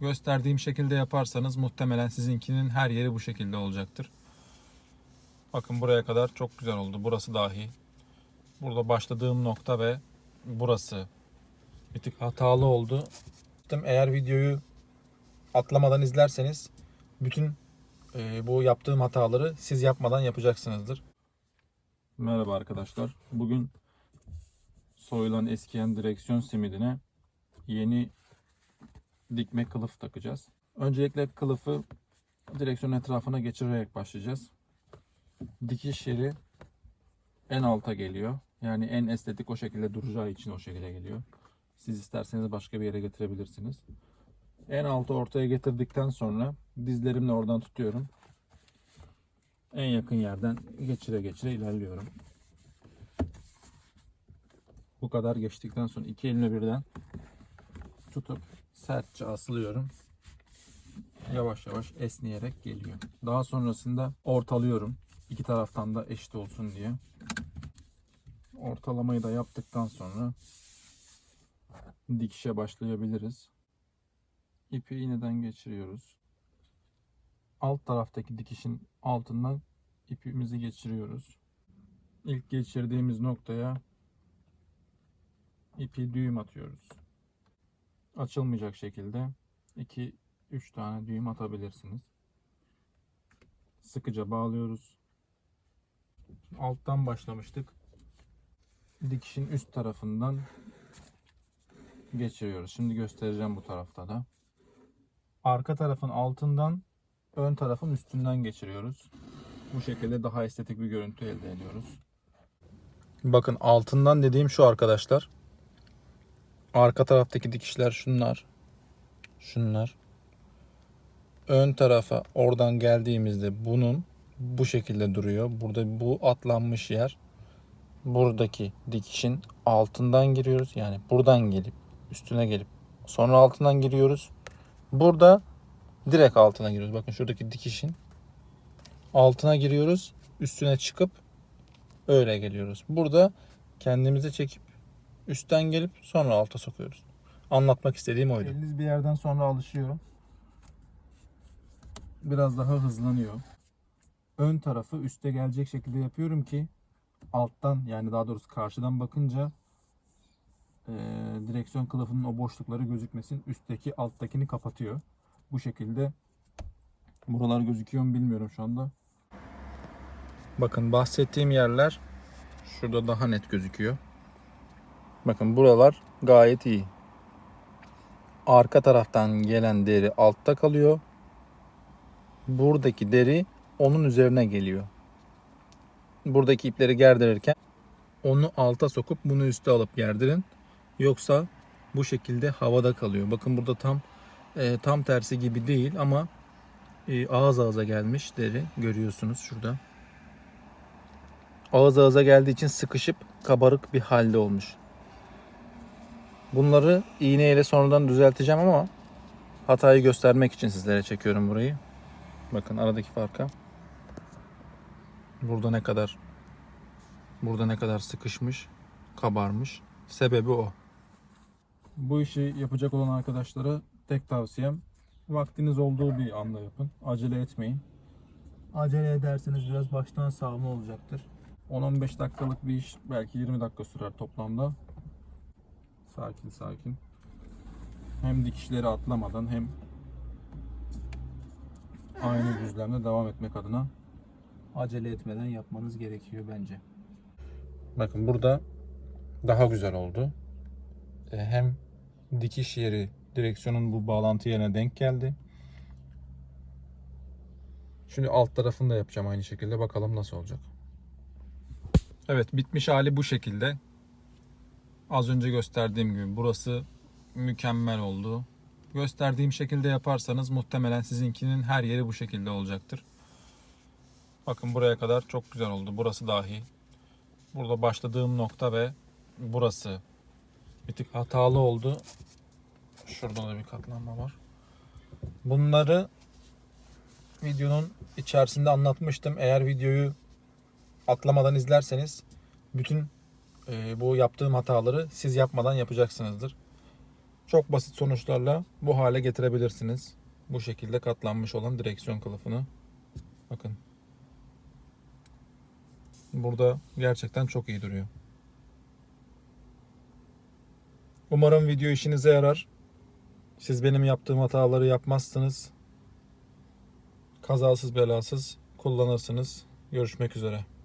Gösterdiğim şekilde yaparsanız muhtemelen sizinkinin her yeri bu şekilde olacaktır. Bakın buraya kadar çok güzel oldu. Burası dahi. Burada başladığım nokta ve burası bir tık hatalı oldu. Eğer videoyu atlamadan izlerseniz bütün e, bu yaptığım hataları siz yapmadan yapacaksınızdır. Merhaba arkadaşlar. Bugün soyulan eskiyen direksiyon simidine yeni dikme kılıf takacağız. Öncelikle kılıfı direksiyon etrafına geçirerek başlayacağız. Dikiş yeri en alta geliyor. Yani en estetik o şekilde duracağı için o şekilde geliyor. Siz isterseniz başka bir yere getirebilirsiniz. En altı ortaya getirdikten sonra dizlerimle oradan tutuyorum. En yakın yerden geçire geçire ilerliyorum. Bu kadar geçtikten sonra iki elimle birden tutup sertçe asılıyorum. Yavaş yavaş esneyerek geliyor. Daha sonrasında ortalıyorum. İki taraftan da eşit olsun diye. Ortalamayı da yaptıktan sonra dikişe başlayabiliriz. İpi iğneden geçiriyoruz. Alt taraftaki dikişin altından ipimizi geçiriyoruz. İlk geçirdiğimiz noktaya ipi düğüm atıyoruz. Açılmayacak şekilde 2 3 tane düğüm atabilirsiniz. Sıkıca bağlıyoruz. Alttan başlamıştık. Dikişin üst tarafından geçiriyoruz. Şimdi göstereceğim bu tarafta da. Arka tarafın altından ön tarafın üstünden geçiriyoruz. Bu şekilde daha estetik bir görüntü elde ediyoruz. Bakın altından dediğim şu arkadaşlar. Arka taraftaki dikişler şunlar. Şunlar. Ön tarafa oradan geldiğimizde bunun bu şekilde duruyor. Burada bu atlanmış yer. Buradaki dikişin altından giriyoruz. Yani buradan gelip üstüne gelip sonra altından giriyoruz. Burada direkt altına giriyoruz. Bakın şuradaki dikişin altına giriyoruz. Üstüne çıkıp öyle geliyoruz. Burada kendimizi çekip üstten gelip sonra alta sokuyoruz. Anlatmak istediğim oydu. Eliniz bir yerden sonra alışıyor. Biraz daha hızlanıyor. Ön tarafı üste gelecek şekilde yapıyorum ki alttan yani daha doğrusu karşıdan bakınca eee, direksiyon kılıfının o boşlukları gözükmesin. Üstteki alttakini kapatıyor. Bu şekilde buralar gözüküyor mu bilmiyorum şu anda. Bakın bahsettiğim yerler şurada daha net gözüküyor. Bakın buralar gayet iyi. Arka taraftan gelen deri altta kalıyor. Buradaki deri onun üzerine geliyor. Buradaki ipleri gerdirirken onu alta sokup bunu üste alıp gerdirin. Yoksa bu şekilde havada kalıyor. Bakın burada tam e, tam tersi gibi değil ama e, ağız ağza gelmiş deri görüyorsunuz şurada. Ağız ağza geldiği için sıkışıp kabarık bir halde olmuş. Bunları iğneyle sonradan düzelteceğim ama hatayı göstermek için sizlere çekiyorum burayı. Bakın aradaki farka. Burada ne kadar burada ne kadar sıkışmış, kabarmış. Sebebi o. Bu işi yapacak olan arkadaşlara tek tavsiyem vaktiniz olduğu bir anda yapın. Acele etmeyin. Acele ederseniz biraz baştan sağma olacaktır. 10-15 dakikalık bir iş belki 20 dakika sürer toplamda. Sakin sakin. Hem dikişleri atlamadan hem aynı düzlemde devam etmek adına acele etmeden yapmanız gerekiyor bence. Bakın burada daha güzel oldu. E, Hem dikiş yeri direksiyonun bu bağlantı yerine denk geldi. Şimdi alt tarafını da yapacağım aynı şekilde. Bakalım nasıl olacak. Evet bitmiş hali bu şekilde. Az önce gösterdiğim gibi burası mükemmel oldu. Gösterdiğim şekilde yaparsanız muhtemelen sizinkinin her yeri bu şekilde olacaktır. Bakın buraya kadar çok güzel oldu. Burası dahi. Burada başladığım nokta ve burası bir tık hatalı oldu. Şurada da bir katlanma var. Bunları videonun içerisinde anlatmıştım. Eğer videoyu atlamadan izlerseniz bütün e, bu yaptığım hataları siz yapmadan yapacaksınızdır. Çok basit sonuçlarla bu hale getirebilirsiniz. Bu şekilde katlanmış olan direksiyon kılıfını. Bakın. Burada gerçekten çok iyi duruyor. Umarım video işinize yarar. Siz benim yaptığım hataları yapmazsınız. Kazasız belasız kullanırsınız. Görüşmek üzere.